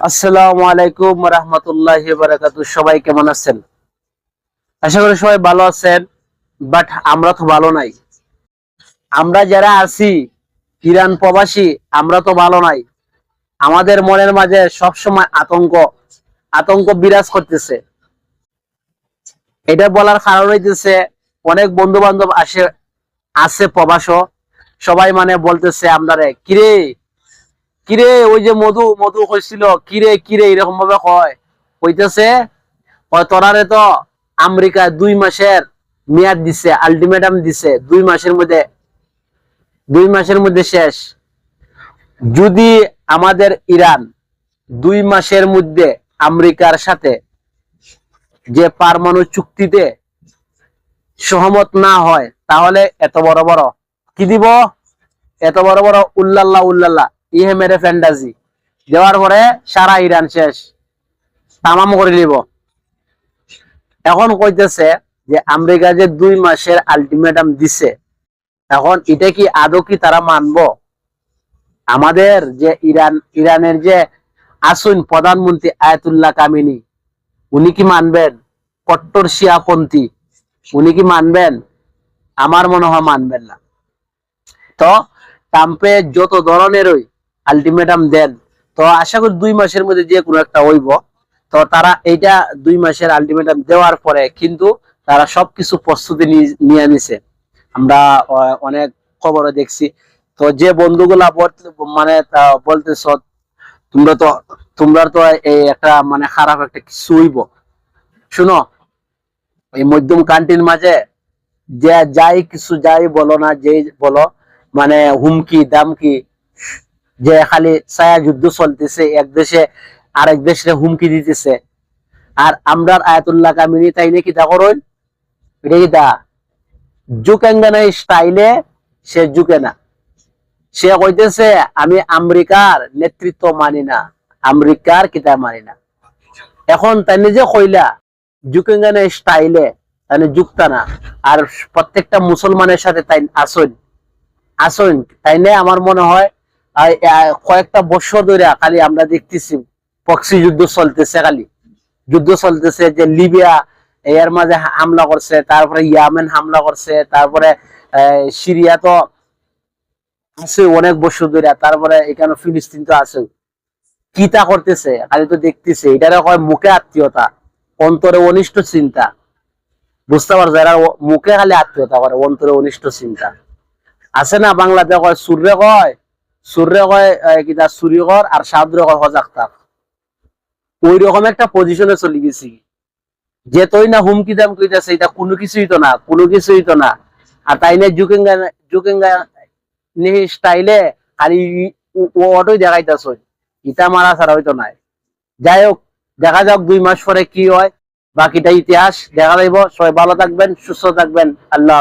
আসসালামু আলাইকুম রহমতুল্লাহ সবাই কেমন আছেন? আশা করি সবাই ভালো আছেন, বাট আমরা তো ভালো নাই। আমরা যারা আছি প্রবাসী, আমরা তো ভালো নাই। আমাদের মনের মাঝে সবসময় আতঙ্ক আতঙ্ক বিরাজ করতেছে। এটা বলার কারণ হইতেছে, অনেক বন্ধু বান্ধব আসে, আছে প্রবাস সবাই মানে বলতেছে আমরা কিরে কিরে, ওই যে মধু মধু কইছিল, কিরে কিরে, এরকম ভাবে কয়। কইতেছে তোরারে তো আমেরিকা দুই মাসের মেয়াদ দিছে, আলটিমেটাম দিছে, দুই মাসের মধ্যে, দুই মাসের মধ্যে শেষ। যদি আমাদের ইরান দুই মাসের মধ্যে আমেরিকার সাথে যে পারমাণু চুক্তিতে সহমত না হয়, তাহলে এত বড় বড় কি দিব? এত বড় বড় উল্লাল্লাহ উল্লাল্লাহ ইহে মেরে ফ্যান্টাজি দেওয়ার পরে সারা ইরান শেষ। তামাম করে নিব। এখন কইতেছে যে আমেরিকা যে দুই মাসের আলটিমেটাম দিছে, এখন এটা কি আদৌ কি তারা মানব? আমাদের যে ইরান, ইরানের যে আসুন প্রধানমন্ত্রী আয়াতুল্লাহ কামিনী, উনি কি মানবেন? কট্টর শিয়াপন্থী, উনি কি মানবেন? আমার মনে হয় মানবেন না। তো ট্রাম্পে যত ধরনেরই আলটিমেটাম দেন। তো আশা করি দুই মাসের মধ্যে যে কোনো একটা হইব। তো তারা এইটা দুই মাসের আলটিমেটাম দেওয়ার পরে কিন্তু তারা সবকিছু প্রস্তুতি নিয়ে নিছে। আমরা অনেক খবরে দেখছি। তো যে বন্ধুগুলা মানে বলতেছ, তোমরা তো তোমরা তো এই একটা মানে খারাপ একটা কিছু হইব। শুনো, এই মধ্যম কান্ট্রির মাঝে যে যাই কিছু যাই বলো না যে বলো মানে হুমকি, দামকি যে খালি ছায়া যুদ্ধ চলতেছে, এক দেশে আরেক দেশে হুমকি দিতেছে। আর আমরার আয়াতুল্লাহ কামিনী তাই নাকি তা করুন? এটা কি তা? না স্টাইলে সে ঝুঁকে না। সে কইতেছে, আমি আমেরিকার নেতৃত্ব মানি না, আমেরিকার কিতা মানি না। এখন তাই নিজে কইলা ঝুঁকেঙ্গে না স্টাইলে তাই যুক্তা না। আর প্রত্যেকটা মুসলমানের সাথে তাই আসুন। আসুন, তাই না আমার মনে হয়? কয়েকটা বছর ধরে খালি আমরা দেখতেছি পক্সি যুদ্ধ চলতেছে খালি। যুদ্ধ চলতেছে যে লিবিয়া এর মাঝে হামলা করছে, তারপরে ইয়ামেন হামলা করছে, তারপরে সিরিয়া তো আছে অনেক বছর ধরে, তারপরে এখানে ফিলিস্তিন তো আছে। কিতা করতেছে? খালি তো দেখতেছে। এটারে কয় মুখে আত্মীয়তা, অন্তরে অনিষ্ট চিন্তা। বুঝতে পারছ? এরা মুখে খালি আত্মীয়তা করে, অন্তরে অনিষ্ট চিন্তা। আছে না বাংলাতে কয় সুরে কয় সুরে কয় কর আর সাদরে কয়, হজাক থাক ওই রকম একটা পজিশনে চলে গেছি। যে না হুমকি দাম কইতাছে, এটা কোনো কিছুই তো না, কোনো কিছুই তো না। আর তাই না জুকেঙ্গা জুকেঙ্গা স্টাইলে অটোই দেখাইতাছ। ইটা মারা ছাড়া হইতো নাই। যাই হোক, দেখা যাক দুই মাস পরে কি হয়। বাকিটা ইতিহাস দেখা যাইব। সবাই ভালো থাকবেন, সুস্থ থাকবেন। আল্লাহ।